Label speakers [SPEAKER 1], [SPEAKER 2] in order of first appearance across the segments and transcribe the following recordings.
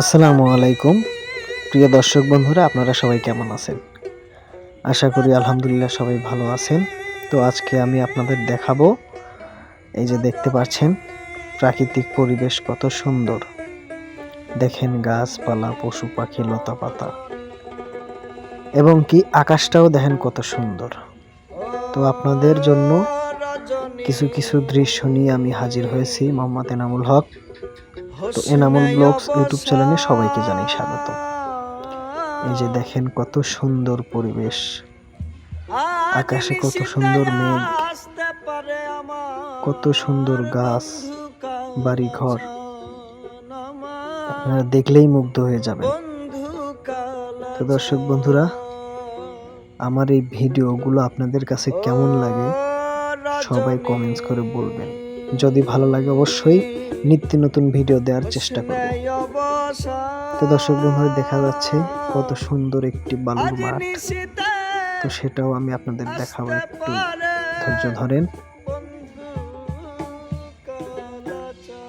[SPEAKER 1] আসসালামু আলাইকুম। প্রিয় দর্শক বন্ধুরা, আপনারা সবাই কেমন আছেন? আশা করি আলহামদুলিল্লাহ সবাই ভালো আছেন। তো আজকে আমি আপনাদের দেখাবো, এই যে দেখতে পাচ্ছেন, প্রাকৃতিক পরিবেশ কত সুন্দর। দেখেন গাছপালা, পশু পাখি, লতা পাতা। এবং কি আকাশটাও দেখেন কত সুন্দর। তো আপনাদের জন্য কিছু কিছু দৃশ্য নিয়ে আমি হাজির হয়েছি মোহাম্মদ এনামুল হক। তো এনামুল ব্লগস ইউটিউব চ্যানেলে সবাইকে জানাই স্বাগত। এই যে দেখেন কত সুন্দর পরিবেশ। আকাশে কত সুন্দর মেঘ। কত সুন্দর গাছ বাড়ি ঘর আপনারা দেখলেই মুগ্ধ হয়ে যাবেন। তো দর্শক বন্ধুরা আমার এই ভিডিওগুলো আপনাদের কাছে কেমন লাগে সবাই কমেন্টস করে বলবেন। যদি ভালো লাগে অবশ্যই নিত্য নতুন ভিডিও দেওয়ার চেষ্টা করব তো দর্শক বন্ধুরা, দেখা যাচ্ছে কত সুন্দর একটি বালুর মাঠ। তো সেটাও আমি আপনাদের দেখাবো একটু ধৈর্য ধরেন।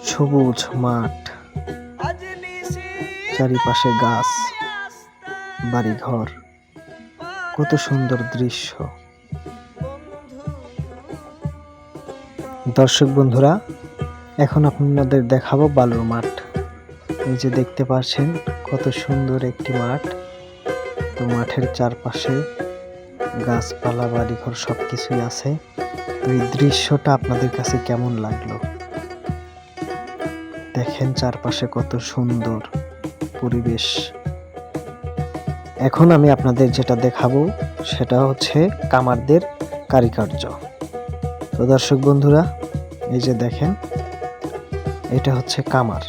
[SPEAKER 1] সবুজ মাঠ, চারিপাশে গাছ, বাড়িঘর, কত সুন্দর দৃশ্য। দর্শক বন্ধুরা, এখন আপনাদের দেখাবো বালুর মাঠ। এই যে দেখতে পাচ্ছেন, কত সুন্দর একটি মাঠ। তো মাঠের চারপাশে গাছপালা, বাড়িঘর সব কিছুই আছে। তো এই দৃশ্যটা আপনাদের কাছে কেমন লাগল? দেখেন চারপাশে কত সুন্দর পরিবেশ। এখন আমি আপনাদের যেটা দেখাবো, সেটা হচ্ছে কামারদের কারিকার্য দর্শক বন্ধুরা, এই যে দেখেন, এটা হচ্ছে কামার।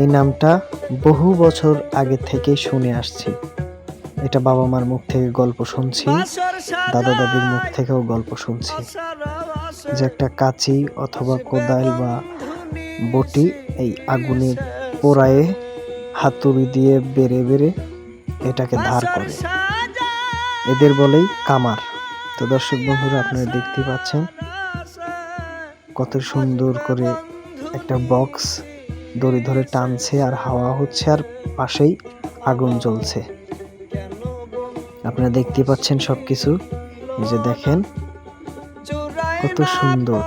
[SPEAKER 1] এই নামটা বহু বছর আগে থেকেই শুনে আসছি। এটা বাবা মার মুখ থেকে গল্প শুনছি, দাদা দাদির মুখ থেকেও গল্প শুনছি। যে একটা কাঁচি অথবা কোদাল বা বটি এই আগুনে পোড়ায়ে হাতুড়ি দিয়ে বেড়ে বেড়ে এটাকে ধার করে। এদের বলেই কামার। তো দর্শক বন্ধুরা, আপনারা দেখতে পাচ্ছেন কত সুন্দর করে একটা বক্স দড়ি ধরে টানছে আর হাওয়া হচ্ছে আর পাশেই আগুন জ্বলছে। আপনারা দেখতে পাচ্ছেন সবকিছু। এই যে দেখেন, কত সুন্দর।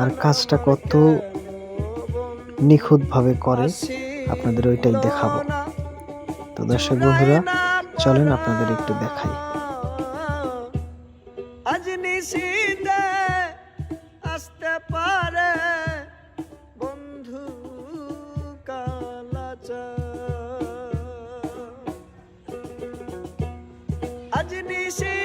[SPEAKER 1] আর কাজটা কত নিখুঁত ভাবে করে, আপনাদের ওইটাই দেখাবো। তো দর্শক বন্ধুরা, চলেন আপনাদের একটু দেখাই।
[SPEAKER 2] পারে। বন্ধু কালাচার আজ নিশীতে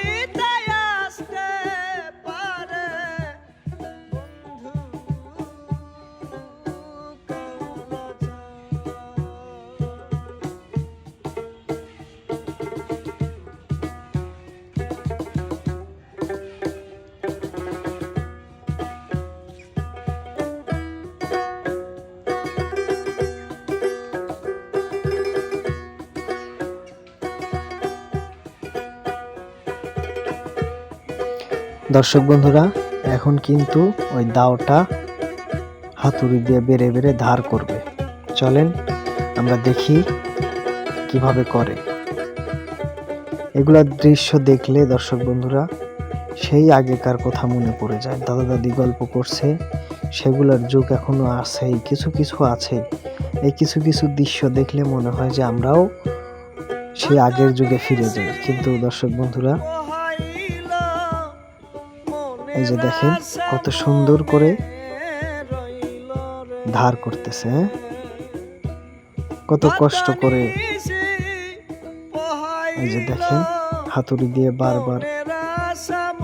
[SPEAKER 1] দর্শক বন্ধুরা, এখন কিন্তু ওই দাওটা হাতুড়ি দিয়ে বেড়ে বেড়ে ধার করবে। চলেন আমরা দেখি কীভাবে করে। এগুলার দৃশ্য দেখলে দর্শক বন্ধুরা, সেই আগেকার কথা মনে পড়ে যায়। দাদা দাদি গল্প করছে, সেগুলোর যুগ এখনও আছেই, কিছু কিছু আছে। এই কিছু কিছু দৃশ্য দেখলে মনে হয় যে আমরাও সেই আগের যুগে ফিরে যাই। কিন্তু দর্শক বন্ধুরা এই যে দেখেন, কত সুন্দর করে ধার করতেছে হ্যাঁ? কত কষ্ট করে। এই যে দেখেন, হাতুড়ি দিয়ে বারবার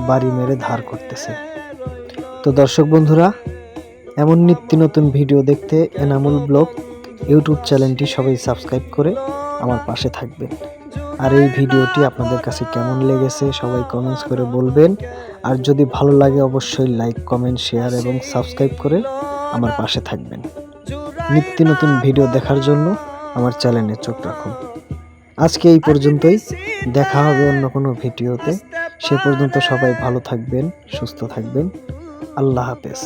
[SPEAKER 1] বাড়ি মেরে ধার করতেছে। তো দর্শক বন্ধুরা, এমন নিত্য নতুন ভিডিও দেখতে এনামুল ব্লগ ইউটিউব চ্যানেলটি সবাই সাবস্ক্রাইব করে আমার পাশে থাকবেন। আর এই ভিডিওটি আপনাদের কাছে কেমন লেগেছে সবাই কমেন্টস করে বলবেন। আর যদি ভালো লাগে অবশ্যই লাইক কমেন্ট শেয়ার এবং সাবস্ক্রাইব করে আমার পাশে থাকবেন। নিত্য নতুন ভিডিও দেখার জন্য আমার চ্যানেলে চোখ রাখুন। আজকে এই পর্যন্তই। দেখা হবে অন্য কোনো ভিডিওতে। সে পর্যন্ত সবাই ভালো থাকবেন, সুস্থ থাকবেন। আল্লাহ হাফেজ।